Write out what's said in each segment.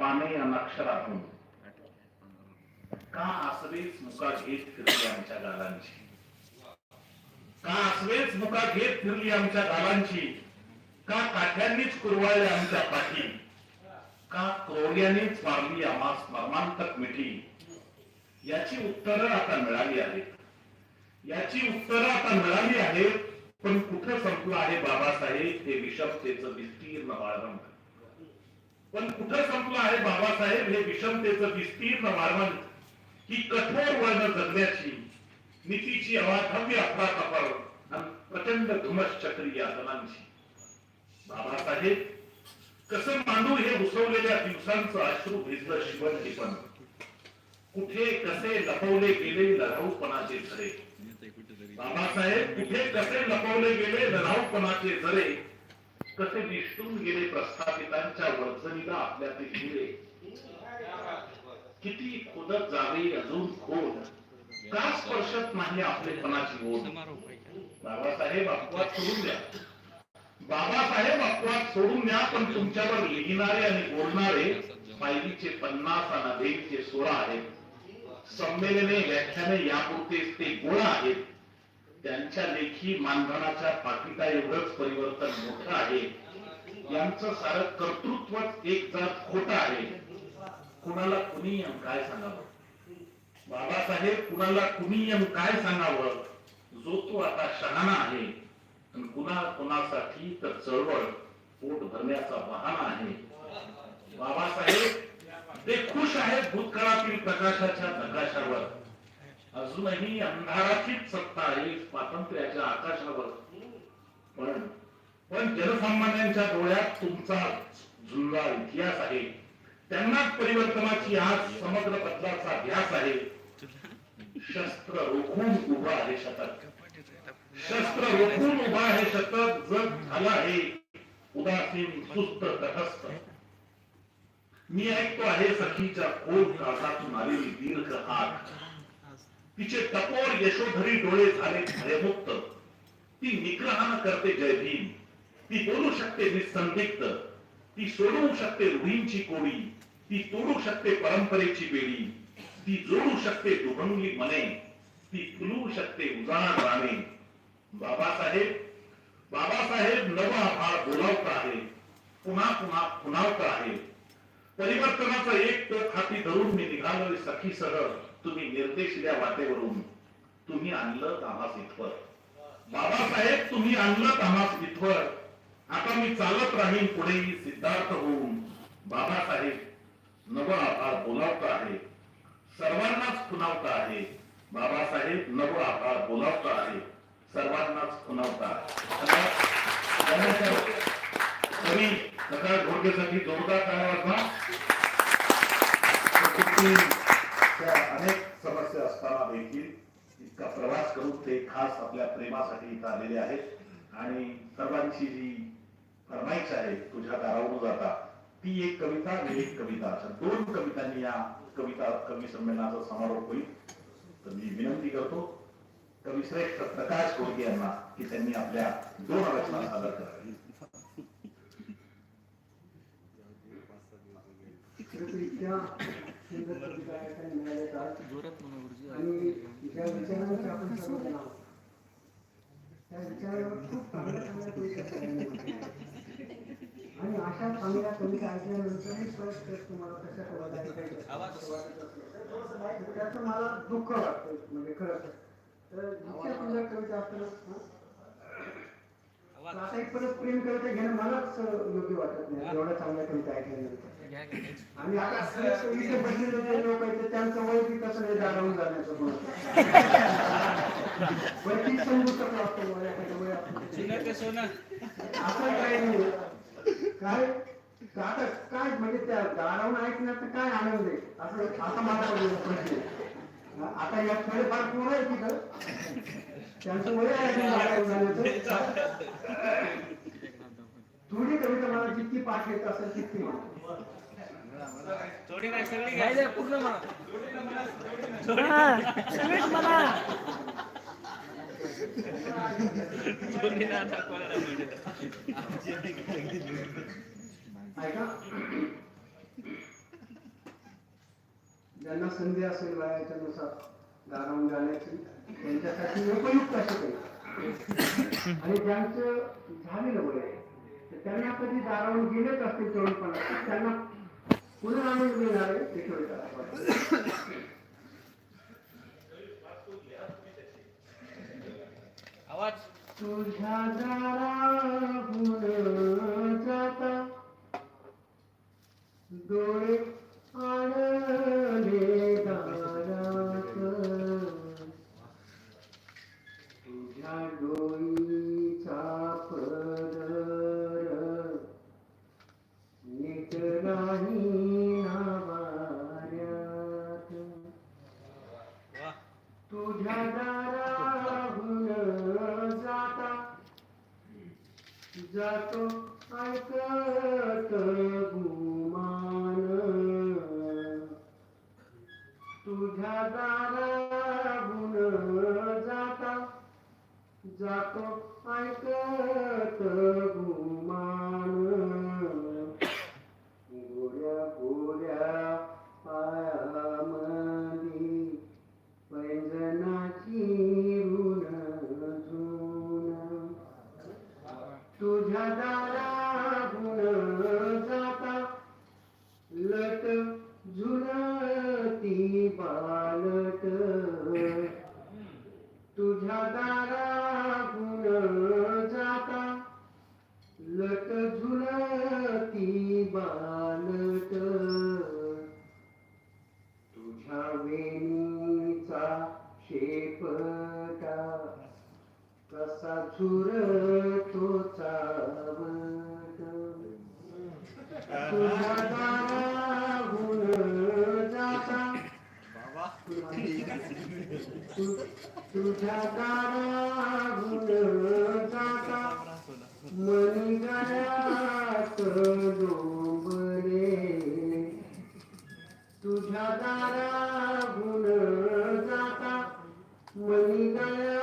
पाने अनक्षरातून का आसवेच मुका घेत फिरली आमच्या गालांची? का आसवेच मुका घेत फिरली आमच्या गालांची? का काठ्यांनीच कुरवाळले आमच्या पाठी? का क्रोड्यानेच मारली आम्हास मर्मांतक मिठी? याची उत्तरं आता मिळाली आहेत. याची उत्तरं आता मिळाली आहेत पण कुठं संपलं आहे बाबासाहेब? हे विषमतेचं विस्तीर्ण वाळवंट पण कुठं संपलं आहे बाबासाहेब? हे विषमतेचं विस्तीर्ण वारवण ही कठोर वर्ण जगण्याची नीतीची अवाधव्य अफरातफर आणि प्रचंड धुमस चक्री यातनांची बाबासाहेब कसं मांडू हे उसवलेल्या दिवसांचं अश्रू भिजलं शिवण टिपण कुठे कसे लपवले गेले लढाऊपणाचे झरे? बाबासाहेब कुठे कसे लपवले गेले लढाऊपणाचे झरे? कसे निष्ठून गेले प्रस्थापितांच्या वर्तणीला आपल्यातील हिरे किती खोदत जावे अजून खोद? का स्पर्शत नाही आपले मनाची ओढ? बाबासाहेब अपवाद सोडून द्या. बाबासाहेब अपवाद सोडून द्या पण तुमच्यावर लिहिणारे आणि बोलणारे पायरीचे पन्नास आणि देवीचे सोळा आहेत. संमेलने व्याख्याने यापुरतेच ते गोळा आहेत. त्यांच्या लेखी मानधनाच्या पाकिटा एवढंच परिवर्तन मोठं आहे. यांचं सारं कर्तृत्वच एक जात खोट आहे. कुणाला कुणी काय सांगावं? बाबासाहेब कुणाला कुणी काय सांगावं? जो तो आता शहाणा आहे आणि कुणा कुणासाठी तर चळवळ पोट भरण्याचा बहाणा आहे. बाबासाहेब ते खुश आहेत भूतकाळातील प्रकाशाच्या प्रकाशावर अजूनही अंधाराचीच सत्ता आहे स्वातंत्र्याच्या आकाशावर. पण पण जनसामान्यांच्या डोळ्यात तुमचा जुनला इतिहास आहे. त्यांनाच परिवर्तनाची आज समग्र बदलाचा ध्यास आहे. शस्त्र रोखून उभा आहे शतक. शस्त्र रोखून उभा आहे शतक जग झालं आहे. उदासीन सुस्त तटस्थ. मी ऐकतो आहे सखीच्या खोल काळजातून आलेली दीर्घ हाक तिचे टपोर यशोधरी डोळे झाले भयमुक्त. ती निग्रहानं करते जय भीम. ती बोलू शकते निसंदिग्ध. ती सोडवू शकते रुढींची कोळी ती तोडू शकते परंपरेची बेडी. ती जोडू शकते दुभंगली मने. ती फुलवू शकते उजाड राणे. बाबासाहेब बाबासाहेब नव आभार बोलावत आहे. पुन्हा पुन्हा पुन्हावत आहे. परिवर्तनाचा एक टोक हाती धरून मी निघालोय सरळ तुम्ही निर्देश द्या वाटेवरून तुम्ही आणलं तामास इथवर. बाबासाहेब तुम्ही आणलं तामास इथवर. आता मी चालत राहीन पुढेही सिद्धार्थ होऊन. बाबासाहेब नव आभार बोलावत आहे. सर्वांनाच खुणावत आहे. बाबासाहेब नव आभार बोलावत आहे. सर्वांनाच खुणावत आहे. कवी सकाळ घोडकेसाठी जोरदार काय त्या अनेक समस्या असताना देखील इतका प्रवास करून ते खास आपल्या प्रेमासाठी इथं आलेले आहेत. आणि सर्वांची जी फरमाईश आहे तुझ्या दारावरून जाता ती एक कविता आणि एक कविता. अशा दोन कवितांनी या कविता कवी संमेलनाचा समारोप होईल. तर मी विनंती करतो कवी श्रेष्ठ प्रकाश कोळके यांना की त्यांनी आपल्या दोन रचना सादर करावी. इतक्या आणि ज्या आपण आहोत त्या विचारावर खूप चांगल्या चांगल्या कविता आणि अशा चांगल्या कविता ऐकल्यानंतरही परत तर तुम्हाला कशा कविता त्याचं मला दुःख वाटतं म्हणजे खरं तर. जितक्या सुंदर कविता असतात आता एक परत प्रेम कविता घेणं मलाच योग्य वाटत नाही एवढ्या चांगल्या कविता ऐकल्यानंतर आणि आता इथे बसलेले जे लोक आहेत ते त्यांचं वय बी कसं नाही जाणवून जाण्याचं वैयक्तिक एखाद्या. असं काही नाही. काय? आता काय म्हणजे त्या गाणं ऐकण्यात काय आनंद आहे? असं असा माझा प्रश्न. आता या थोडेफार पोरं आहे तिथं त्यांचं वय आहे. थोडी कविता मला जितकी पाठ येत असेल तितकी ज्यांना संधी असेल वयाच्यानुसार नुसार जाण्याची त्यांच्यासाठी उपयुक्त असे आणि ज्यांचं झालेलं वय त्यांना कधी दारावून गेलेच असतील चोवीस पण त्यांना पुनरावृत्ती आवाज. तुझ्या दारा डोळे तुझ्या दाराबुन जाता जातो ऐकत गुण वेणीचा शेपटा कसा झुर तो जाता. तुझ्या दारा जाता. मनी गळ्यात तुझ्या दारा गुण जाता मनी गया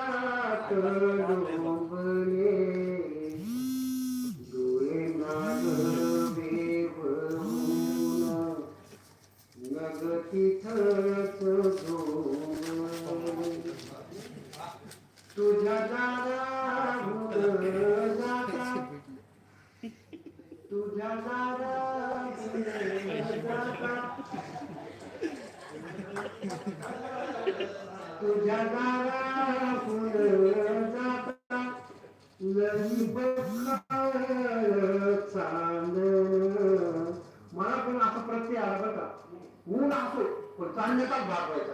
अन्यताच भाग व्हायचा.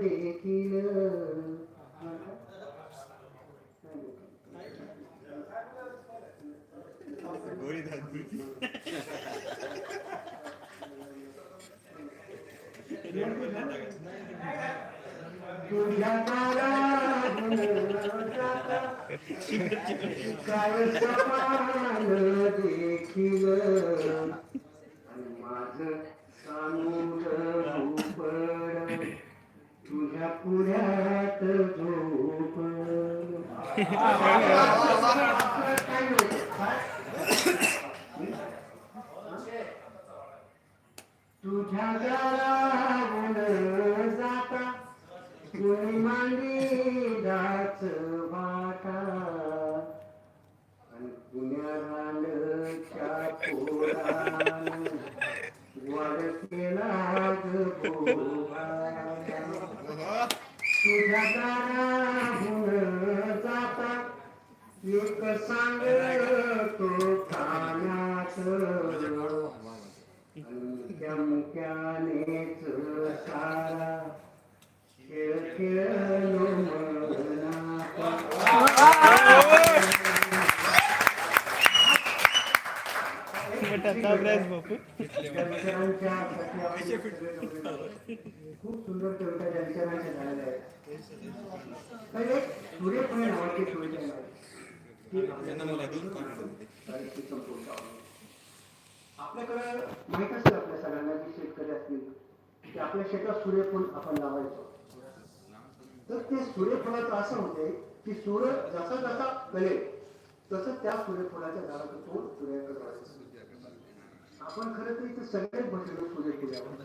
দেখি দেখিল মাঝ সামু तुझ्या दारावून जाता कुणी मांडी दाच वाटा. आणि पुण्या रानच्या वर केला तुझ्या दारा एक सांग तो कानात मुक्यानेच सारा खेळ खेळलो खूप सुंदर कविता जनशरांच्या झालेल्या आहेत. नावाची कविता आपल्याकडं माहीत असेल आपल्या सगळ्यांना की शेतकरी असतील की आपल्या शेतात सूर्यफूल आपण लावायचो. तर ते सूर्यफुलाचं असं होते की सूर्य जसा जसा गले तसं त्या सूर्यफुलाच्या झाडाचं तोड सूर्याकडे जायचं आपण खरं तर इथे सगळे बसलेलो सूर्यफुलावर.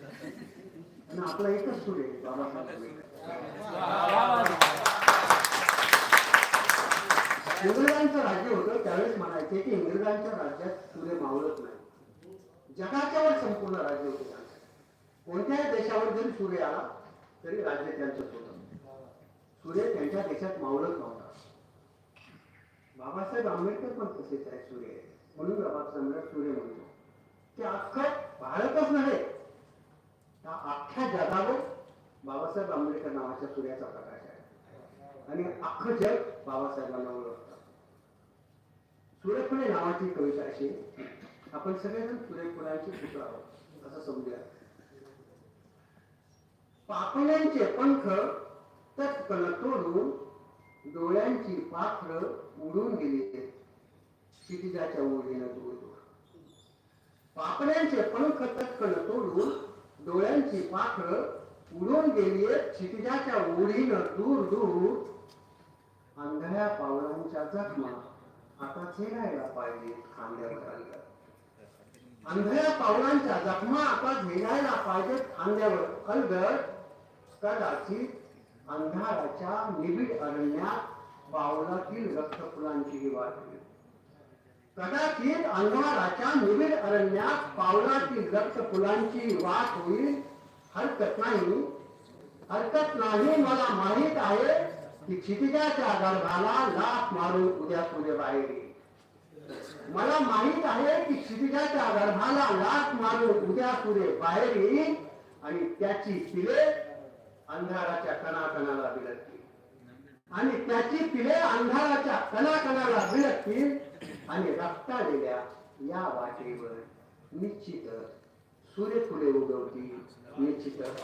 आणि आपला एकच सूर्य आहे, बाबासाहेब इंग्रजांचं राज्य होतं त्यावेळेस म्हणायचे की इंग्रजांच्या राज्यात सूर्य मावळत नाही. जगाच्या वर संपूर्ण राज्य होते त्यांचं. कोणत्याही देशावर जरी सूर्य आला तरी राज्य त्यांचंच होतं. सूर्य त्यांच्या देशात मावळत नव्हता. बाबासाहेब आंबेडकर पण तसेच आहे सूर्य. म्हणून बाबासाहेब सूर्य म्हणतो. ते अख्खं भारतच नव्हे त्या अख्ख्या जगावर बाबासाहेब आंबेडकर नावाच्या सूर्याचा प्रकाश आहे. आणि अख्खं जग बाबासाहेबांना ओळखतं. सूर्यफुले नावाची कविता अशी आपण सगळेजण सूर्यफुलांचे पुत्र आहोत असं समजूया. पापण्यांचे पंख तत्कल तोडून डोळ्यांची पाखर उडून गेली क्षितिजाच्या ओढीनं दूर दूर पापण्यांचे पंख तत्कल तोडून डोळ्यांची पाखर उडून गेली क्षितिजाच्या ओढीनं दूर दूर आंधळ्या पावलांच्या जखमा आता झेलायला पाहिजे खांद्यावर अलगद आंधळ्या पावलांच्या जखमा आता झेलायला पाहिजेत खांद्यावर. अलगद कदाचित अंधाराच्या निबिड अरण्यात पावलातील रक्तफुलांची ही वाट होईल. कदाचित अंधाराच्या निबिड अरण्यात पावलातील रक्तफुलांची वाट होईल. हरकत नाही. हरकत नाही मला माहीत आहे. की क्षितिजाच्या गर्भाला लाथ मारून उद्या पुढे बाहेर मला माहीत आहे की क्षितिजाच्या गर्भाला लाथ मारून उद्या पुढे बाहेर येईल आणि त्याची पिले अंधाराच्या कणाकणाला बिलटतील आणि त्याची पिले अंधाराच्या कणाकणाला बिलटतील आणि रक्तालेल्या या वाटेवर निश्चितच सूर्यफुले उगवतील. निश्चितच